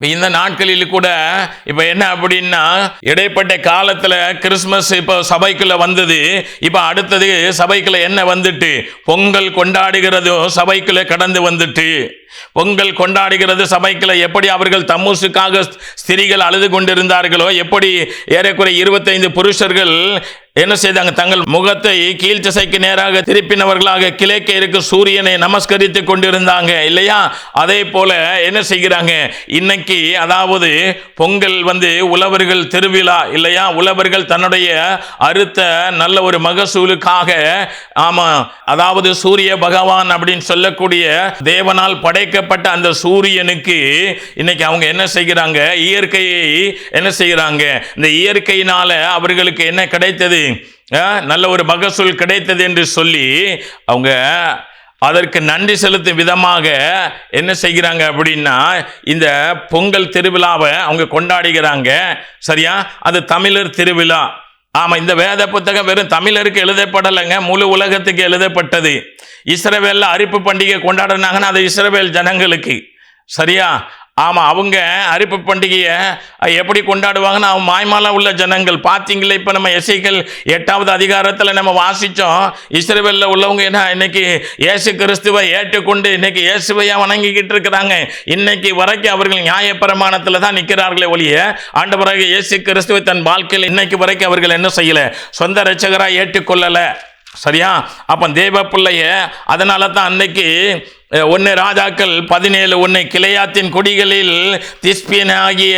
இந்த நாட்களில் கூட இப்போ என்ன அப்படின்னா இடைப்பட்ட காலத்தில் கிறிஸ்மஸ் இப்போ சபைக்குள்ளே வந்தது. இப்போ அடுத்தது சபைக்குள்ளே என்ன வந்துட்டு? பொங்கல் கொண்டாடுகிறதும் சபைக்குள்ளே கடந்து வந்துட்டு. பொங்கல் கொண்டாடுகிறது சபைக்குள்ள எப்படி அவர்கள் தம்முசுக்காக ஸ்திரீகள் அழுது கொண்டிருந்தார்களோ எப்படி ஏறக்குறைய இருபத்தைந்து புருஷர்கள் என்ன செய்தாங்க? தங்கள் முகத்தை கீழ்த்திசைக்கு நேராக திருப்பினவர்களாக கிழக்கே இருக்க சூரியனை நமஸ்கரித்து கொண்டிருந்தாங்க. இல்லையா? அதே போல என்ன செய்கிறாங்க? இன்னைக்கு அதாவது பொங்கல் வந்து உழவர்கள் திருவிழா இல்லையா? உழவர்கள் தன்னுடைய அறுத்த நல்ல ஒரு மகசூலுக்காக ஆமா அதாவது சூரிய பகவான் அப்படின்னு சொல்லக்கூடிய தேவனால் படைக்கப்பட்ட அந்த சூரியனுக்கு இன்னைக்கு அவங்க என்ன செய்கிறாங்க? இயற்கையை என்ன செய்கிறாங்க? இந்த இயற்கையினால அவர்களுக்கு என்ன கிடைத்தது? நல்ல ஒரு மகசூல் கிடைத்தது என்று சொல்லி அவங்க அதற்கு நன்றி செலுத்தும் விதமாக என்ன செய்கிறாங்க அப்படின்னா இந்த பொங்கல் திருவிழாவை அவங்க கொண்டாடுகிறாங்க. சரியா? அது தமிழர் திருவிழா. ஆமாம் இந்த வேத புத்தகம் வெறும் தமிழருக்கு எழுதப்படலைங்க முழு உலகத்துக்கு எழுதப்பட்டது. இஸ்ரவேலில் அரிப்பு பண்டிகை கொண்டாடுனாங்கன்னா அது இஸ்ரவேல் ஜனங்களுக்கு. சரியா? ஆமாம் அவங்க அரிப்பு பண்டிகையை எப்படி கொண்டாடுவாங்கன்னு அவன் மாய்மாலாம் உள்ள ஜனங்கள். பார்த்தீங்களே இப்போ நம்ம எசைகள் எட்டாவது அதிகாரத்தில் நம்ம வாசித்தோம் இஸ்ரேவேலில் உள்ளவங்க என்ன இன்னைக்கு இயேசு கிறிஸ்துவை ஏற்றுக்கொண்டு இன்னைக்கு இயேசுவையாக வணங்கிக்கிட்டு இருக்கிறாங்க. இன்னைக்கு வரைக்கும் அவர்கள் நியாயப்பிரமாணத்தில் தான் நிற்கிறார்களே ஒழிய ஆண்டவராக இயேசு கிறிஸ்துவை தன் வாழ்க்கையில் இன்னைக்கு வரைக்கும் அவர்கள் என்ன செய்யலை? சொந்த ரட்சகராக ஏற்றுக்கொள்ளலை. சரியா? அப்போ தேவ பிள்ளைய அதனால தான் அன்னைக்கு ஒன்று ராஜாக்கள் பதினேழு ஒன்று கிளையாத்தின் குடிகளில் திஸ்பியனாகிய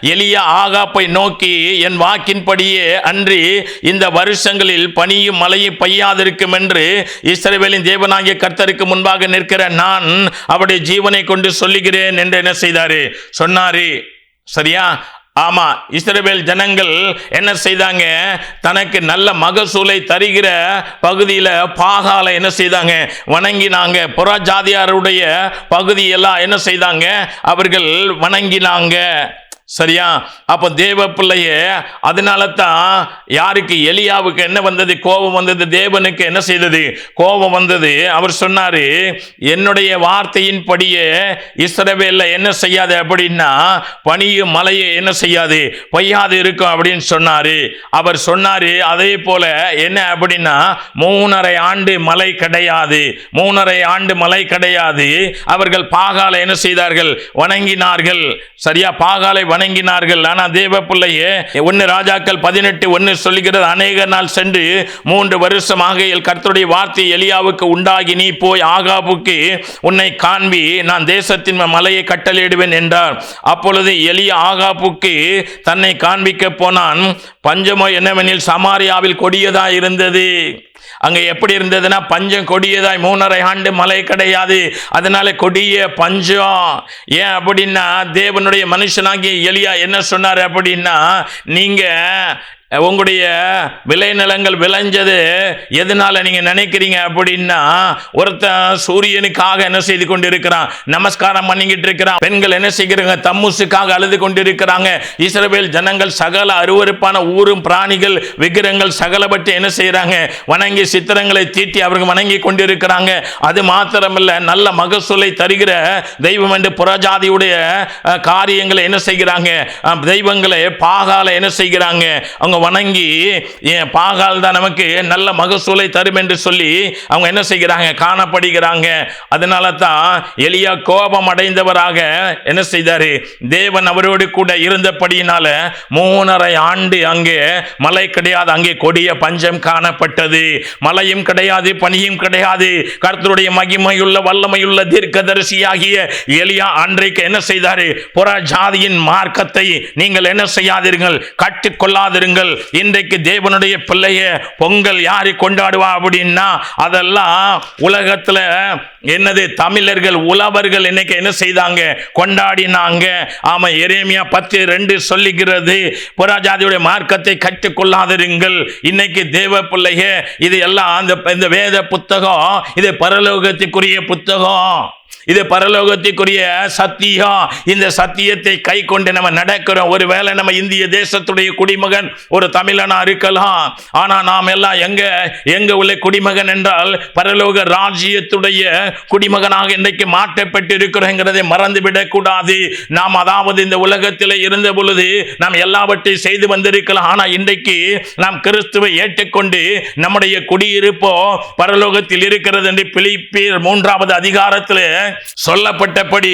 எளிய ஆகாப்பை நோக்கி என் வாக்கின்படியே அன்றி இந்த வருஷங்களில் பனியும் மழையும் பெய்யாதிருக்கும் என்று இஸ்ரவேலின் தேவனாகிய கர்த்தருக்கு முன்பாக நிற்கிற நான் அவருடைய ஜீவனை கொண்டு சொல்லுகிறேன் என்று என்ன செய்தாரு? சொன்னாரு. சரியா? ஆமா இஸ்ரேல் ஜனங்கள் என்ன செய்தாங்க? தனக்கு நல்ல மகசூலை தருகிற பகுதியில் பாகால என்ன செய்தாங்க? வணங்கினாங்க. புறஜாதியாருடைய பகுதியெல்லாம் என்ன செய்தாங்க? அவர்கள் வணங்கினாங்க. சரியா? அப்போ தேவ பிள்ளைய அதனால தான் யாருக்கு எலியாவுக்கு என்ன வந்தது? கோபம் வந்தது? தேவனுக்கு என்ன செய்தது? கோபம் வந்தது. அவர் சொன்னாரு என்னுடைய வார்த்தையின்படியே இஸ்ரவேல்ல என்ன செய்யாது அப்படின்னா பனியும் மலையை என்ன செய்யாது? பொய்யாது இருக்கும் அப்படின்னு சொன்னாரு. அவர் சொன்னாரு அதே போல என்ன அப்படின்னா மூணரை ஆண்டு மலை கிடையாது. மூணரை ஆண்டு மலை கிடையாது. அவர்கள் பாகாலை என்ன செய்தார்கள்? வணங்கினார்கள். சரியா? பாகாலை வணங்கினார்கள். ஆனால் தேவ பிள்ளையே ஒன்று ராஜாக்கள் பதினெட்டு ஒன்று சொல்லுகிறது அநேக நாள் சென்று மூன்று வருஷம் ஆகையில் கர்த்தருடைய வார்த்தை எலியாவுக்கு உண்டாகி நீ போய் ஆகாபுக்கு உன்னை காண்பி நான் தேசத்தின் மலையை கட்டளையிடுவேன் என்றார். அப்பொழுது எலிய ஆகாபுக்கு தன்னை காண்பிக்க போனான். பஞ்சமோ என்னவெனில் சமாரியாவில் கொடியதா இருந்தது. அங்க எப்படி இருந்ததுன்னா பஞ்சம் கொடியதாய் மூணரை ஆண்டு மழை கிடையாது. அதனால கொடிய பஞ்சம். ஏன் அப்படின்னா தேவனுடைய மனுஷனாகிய எலியா என்ன சொன்னார் அப்படின்னா நீங்க உங்களுடைய விளைநிலங்கள் விளைஞ்சது. எதனால நீங்க நினைக்கிறீங்க அப்படின்னா ஒருத்தன் சூரியனுக்காக என்ன செய்து கொண்டிருக்கிறான்? நமஸ்காரம் பண்ணிக்கிட்டு இருக்கிறான். பெண்கள் என்ன செய்கிறாங்க? தம்முசுக்காக அழுது கொண்டு இருக்கிறாங்க இஸ்ரேல் ஜனங்கள் சகல அருவருப்பான ஊரும் பிராணிகள் விக்கிரங்கள் சகலபட்டு என்ன செய்யறாங்க வணங்கி சித்திரங்களை தீட்டி அவர்கள் வணங்கி கொண்டிருக்கிறாங்க. அது மாத்திரமல்ல நல்ல மகசூலை தருகிற தெய்வம் என்று புறஜாதியுடைய காரியங்களை என்ன செய்கிறாங்க? தெய்வங்களை பாகால என்ன செய்கிறாங்க? அவங்க வணங்கி ஏன் பாகால் தான் நமக்கு நல்ல மகசூலை தரும் என்று சொல்லி அவங்க என்ன செய்கிறாங்க? காணப்படுகிறாங்க. அதனால தான் எளியா கோபம் அடைந்தவராக என்ன செய்தாரு? தேவன் அவரோடு கூட இருந்தபடியினால மூணரை ஆண்டு அங்கே மழை கிடையாது. அங்கே கொடிய பஞ்சம் காணப்பட்டது. மழையும் கிடையாது பனியும் கிடையாது. கர்த்தருடைய மகிமையுள்ள வல்லமையுள்ள தீர்க்கதரிசியாகிய எளியா அன்றைக்கு என்ன செய்தாரு? புற ஜாதியின் மார்க்கத்தை நீங்கள் என்ன செய்யாதீர்கள்? கற்றுக்கொள்ளாதிருங்கள் இன்றைக்கு தேவனுடைய பிள்ளைய பொங்கல் யாரு கொண்டாடுவா அப்படின்னா அதெல்லாம் உலகத்துல என்னது தமிழர்கள் உழவர்கள் இன்னைக்கு என்ன செய்தாங்க? கொண்டாடினாங்க. ஆமா எரேமியா பத்து ரெண்டு சொல்லுகிறது புறாஜாதியுடைய மார்க்கத்தை கற்றுக்கொள்ளாதிருங்கள். இன்னைக்கு தேவ பிள்ளைய இது எல்லாம் அந்த இந்த வேத புத்தகம் இது பரலோகத்துக்குரிய புத்தகம். இது பரலோகத்திற்குரிய சத்தியம் இந்த சத்தியத்தை கை கொண்டு நம்ம நடக்கிறோம். ஒருவேளை நம்ம இந்திய தேசத்துடைய குடிமகன் ஒரு தமிழனா இருக்கலாம். ஆனா நாம் எல்லாம் எங்க எங்க உள்ள குடிமகன் என்றால் பரலோக ராஜ்யத்துடைய குடிமகனாக இன்றைக்கு மாற்றப்பட்டு இருக்கிறோங்கிறதை மறந்துவிடக் நாம் அதாவது இந்த உலகத்தில் இருந்த பொழுது நாம் எல்லாவற்றையும் செய்து வந்திருக்கலாம். ஆனா இன்றைக்கு நாம் கிறிஸ்துவை ஏற்றுக்கொண்டு நம்முடைய குடியிருப்போ பரலோகத்தில் இருக்கிறது என்று பிலிப்பீர் மூன்றாவது அதிகாரத்தில் சொல்லப்பட்டபடி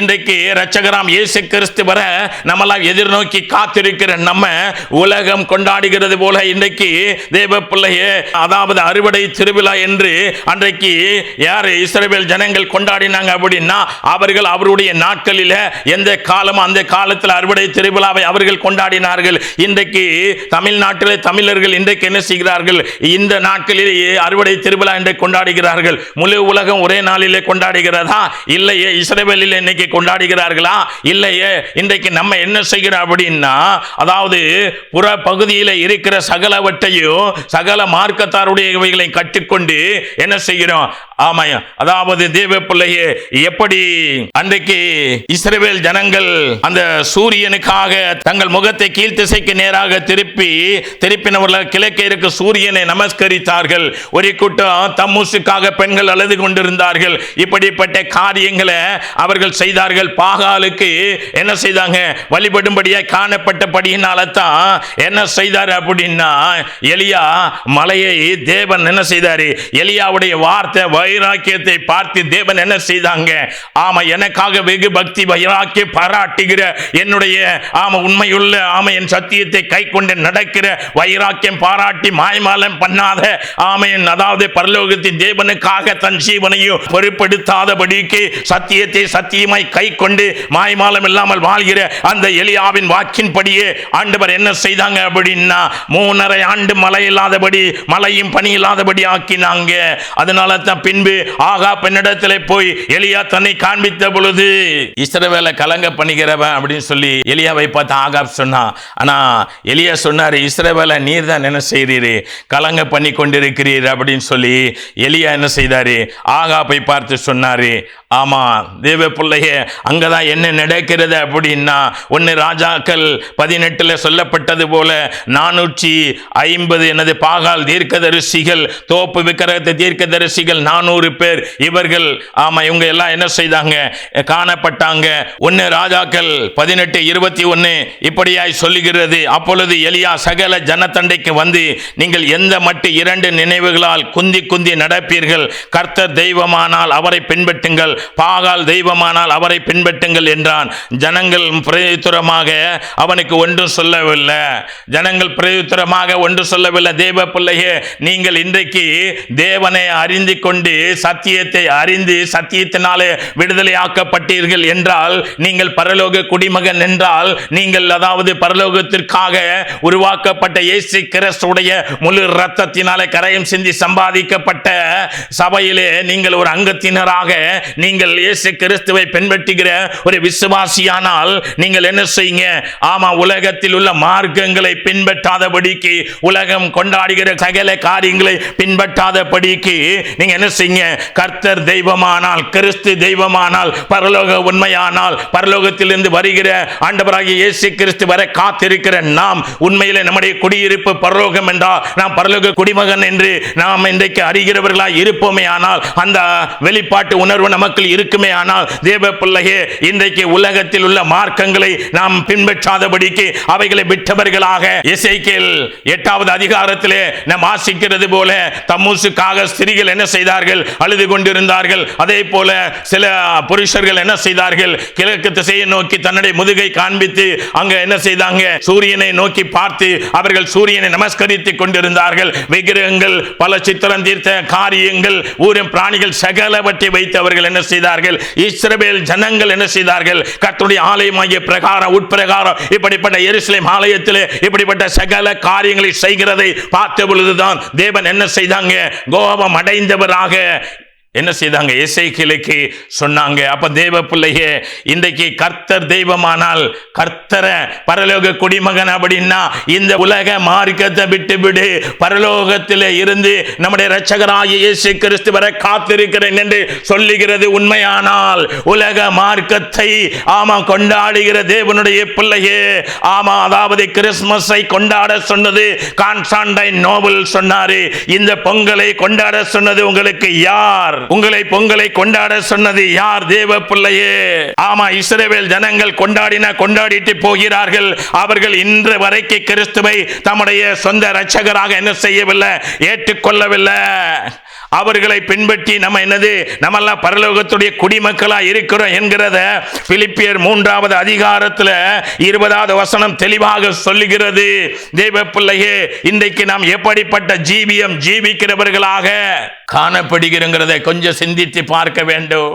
இன்றைக்கு ரச்சகராம் இயேசு கிறிஸ்து வர நம்மளாம் எதிர்நோக்கி காத்திருக்கிற நம்ம உலகம் கொண்டாடுகிறது போல இன்றைக்கு தேவ பிள்ளையே அதாவது அறுவடை திருவிழா என்று அன்றைக்கு யார் இஸ்ரேல் ஜனங்கள் கொண்டாடினாங்க அப்படின்னா அவர்கள் அவருடைய நாட்களில் எந்த காலம் அந்த காலத்தில் அறுவடை திருவிழாவை அவர்கள் கொண்டாடினார்கள். இன்றைக்கு தமிழ்நாட்டில் தமிழர்கள் இன்றைக்கு என்ன செய்கிறார்கள்? இந்த நாட்களிலேயே அறுவடை திருவிழா என்று கொண்டாடுகிறார்கள். முழு உலகம் ஒரே நாளிலே கொண்டாடுகிறதா இல்லையே இஸ்ரவேலில் இன்னைக்கு கொண்டாடுகிறார்களா? இல்லையே இன்றைக்கு நம்ம என்ன செய்கிறோம் அப்படின்னா அதாவது புற பகுதியில் இருக்கிற சகலவற்றையும் சகல மார்க்கத்தாருடைய இவைகளை கற்றுக்கொண்டு என்ன செய்கிறோம்? ஆமாயா அதாவது தேவ பிள்ளையே எப்படி அன்றைக்கு இஸ்ரேவேல் ஜனங்கள் அந்த சூரியனுக்காக தங்கள் முகத்தை கீழ்த்திசைக்கு நேராக திருப்பி திருப்பினவர்கள் கிழக்கே இருக்க சூரியனை நமஸ்கரித்தார்கள். ஒரு கூட்டம் தம்முசுக்காக பெண்கள் அழுது கொண்டிருந்தார்கள். இப்படிப்பட்ட காரியங்களை அவர்கள் செய்தார்கள். பாகாலுக்கு என்ன செய்தாங்க? வழிபடும்படியாக காணப்பட்டபடியினால தான் என்ன செய்தார் அப்படின்னா எலியா மலையை தேவன் என்ன செய்தாரு? எலியாவுடைய வார்த்தை வைராக்கியத்தை பார்த்து தேவன் என்ன செய்தாங்க? ஆமா எனக்காக வெகு பக்தி வைராக்கிய பாராட்டுகிற என்னுடைய ஆமா உண்மையுள்ள ஆமா என் சத்தியத்தை கை கொண்டு நடக்கிற வைராக்கியம் பாராட்டி மாய்மாலம் பண்ணாத ஆமையன் அதாவது பரலோகத்தின் தேவனுக்காக தன் ஜீவனையும் பொருட்படுத்தாதபடிக்கு சத்தியத்தை சத்தியமாய் கை கொண்டு மாய்மாலம் இல்லாமல் வாழ்கிற அந்த எலியாவின் வாக்கின்படியே ஆண்டவர் என்ன செய்தாங்க அப்படின்னா மூணரை ஆண்டு மழை இல்லாதபடி மழையும் பனி இல்லாதபடி ஆக்கினாங்க. அதனால தான் பின்பு ஆகா பெண்ணிடத்தில் போய் எலியா தன்னை காண்பித்த பொழுது இஸ்ரவேலை கலங்க பண்ணுகிறவன் அப்படின்னு சொல்லி எலியாவை பார்த்து ஆகா சொன்னான் ஆனா எலியா சொன்னார் இஸ்ரவேலை நீர் தான் என்ன செய்கிறீர் கலங்க பண்ணி கொண்டிருக்கிறீர் அப்படின்னு சொல்லி எலியா என்ன செய்தாரு? ஆகாப்பை பார்த்து சொன்னாரு ஆமா தேவ பிள்ளையே அங்கதான் என்ன நடக்கிறது அப்படின்னா ஒன்று ராஜாக்கள் பதினெட்டுல சொல்லப்பட்டது போல நானூற்றி ஐம்பது எனது பாகால் தீர்க்கதரிசிகள் தோப்பு விக்கிரகத்தை தீர்க்கதரிசிகள் நானூறு பேர் இவர்கள் ஆமா இவங்க எல்லாம் என்ன செய்தாங்க? காணப்பட்டாங்க. ஒன்று ராஜாக்கள் பதினெட்டு இருபத்தி ஒன்று இப்படியாய் சொல்லுகிறது. அப்பொழுது எலியா சகல ஜனத்தண்டைக்கு வந்து நீங்கள் எந்த மட்டு இரண்டு நினைவுகளால் குந்தி குந்தி நடப்பீர்கள்? கர்த்தர் தெய்வமானால் அவரை பின்பற்றுங்கள். பாகால் தெய்வமானால் அவரை பின்பற்றுங்கள் என்றான். ஜனங்கள் பிரயுத்தரமாக அவனுக்கு ஒன்றும் சொல்லவில்லை. ஜனங்கள் பிரயுத்தரமாக ஒன்று சொல்லவில்லை. தேவ பிள்ளையே நீங்கள் இன்றைக்கு தேவனை அறிந்து கொண்டு சத்தியத்தை அறிந்து சத்தியத்தினாலே விடுதலையாக்கப்பட்டீர்கள் என்றால் நீங்கள் பரலோக குடிமகன் என்றால் நீங்கள் அதாவது பரலோகத்திற்காக உருவாக்கப்பட்ட இயேசு கிறிஸ்துடைய முழு ரத்தத்தினாலே கரையும் சிந்தி சம்பாதிக்கப்பட்ட சபையிலே நீங்கள் ஒரு அங்கத்தினராக நீங்கள் இயேசு கிறிஸ்துவை பின்பற்றுகிற ஒரு விசுவாசியானால் நீங்கள் என்ன செய்யுங்க? ஆமா உலகத்தில் உள்ள மார்க்கங்களை பின்பற்றாதபடிக்கு உலகம் கொண்டாடுகிற சகல காரியங்களை பின்பற்றாதபடிக்கு நீங்க என்ன செய்யுங்க? கர்த்தர் தெய்வமானால் கிறிஸ்து தெய்வமானால் பரலோக உண்மையானால் பரலோகத்திலிருந்து வருகிற ஆண்டவராகிய இயேசு கிறிஸ்து வர காத்திருக்கிற நாம் உண்மையிலே நம்முடைய குடியிருப்பு பரலோகம் என்றால் நாம் பரலோக குடிமகன் என்று நாம் இன்றைக்கு அறிகிறவர்களாக இருப்போமே ஆனால் அந்த வெளிப்பாட்டு உணர்வு உணர்வு நமக்கு இருக்குமே. ஆனால் தேவ பிள்ளையே இன்றைக்கு உலகத்தில் உள்ள மார்க்கங்களை நாம் பின்பற்றாதபடிக்கு அவைகளை விட்டவர்களாக இசைக்கில் எட்டாவது அதிகாரத்திலே நாம் ஆசிக்கிறது போல தம்மூசுக்காக ஸ்திரிகள் என்ன செய்தார்கள்? அழுது கொண்டிருந்தார்கள். அதே போல சில புருஷர்கள் என்ன செய்தார்கள்? கிழக்கு திசையை நோக்கி தன்னுடைய முதுகை காண்பித்து அங்க என்ன செய்தாங்க? சூரியனை நோக்கி பார்த்து அவர்கள் சூரியனை நமஸ்கரித்துக் கொண்டிருந்தார்கள். விக்கிரகங்கள் பல சித்திரம் தீர்த்த காரியங்கள் ஊரின் பிராணிகள் சகலவற்றை வைத்து அவர்கள் என்ன செய்தார்கள்? இஸ்ரவேல் ஜனங்கள் என்ன செய்தார்கள்? கத்துடைய ஆலயமாகிய பிரகாரம் உட்பிரகாரம் இப்படிப்பட்ட எருசலேம் ஆலயத்திலே இப்படிப்பட்ட சகல காரியங்களை செய்கிறதை பார்த்த பொழுதுதான் தேவன் என்ன செய்தாங்க? கோபம் அடைந்தவராக என்ன செய்தாங்க? இசை கிளைக்கு சொன்னாங்க அப்ப தேவ பிள்ளையே இன்றைக்கு கர்த்தர் தெய்வமானால் கர்த்தரை பரலோக குடிமகன் அப்படின்னா இந்த உலக மார்க்கத்தை விட்டு விடு பரலோகத்தில் இருந்து நம்முடைய இரட்சகராகிய இயேசு கிறிஸ்துவரை காத்திருக்கிறேன் என்று சொல்லுகிறது உண்மையானால் உலக மார்க்கத்தை ஆமா கொண்டாடுகிற தேவனுடைய பிள்ளையே. ஆமா அதாவது கிறிஸ்துமஸை கொண்டாட சொன்னது கான்ஸ்டாண்டைன் நோபல் சொன்னாரு. இந்த பொங்கலை கொண்டாட சொன்னது உங்களுக்கு யார்? உங்களை பொங்கலை கொண்டாட சொன்னது யார்? தேவ பிள்ளையே. ஆமா இஸ்ரேவேல் ஜனங்கள் கொண்டாடின கொண்டாடிட்டு போகிறார்கள். அவர்கள் இன்று வரைக்கு கிறிஸ்துவை தம்முடைய சொந்த ரட்சகராக என்ன செய்யவில்லை? ஏற்றுக்கொள்ளவில்லை. அவர்களை பின்பற்றி நம்ம என்னது? நம்மெல்லாம் பரலோகத்துடைய குடிமக்களா இருக்கிறோம் என்கிறத பிலிப்பியர் மூன்றாவது அதிகாரத்தில் இருபதாவது வசனம் தெளிவாக சொல்லுகிறது. தேவ பிள்ளையே இன்றைக்கு நாம் எப்படிப்பட்ட ஜீவியம் ஜீவிக்கிறவர்களாக காணப்படுகிறதை கொஞ்சம் சிந்தித்து பார்க்க வேண்டும்.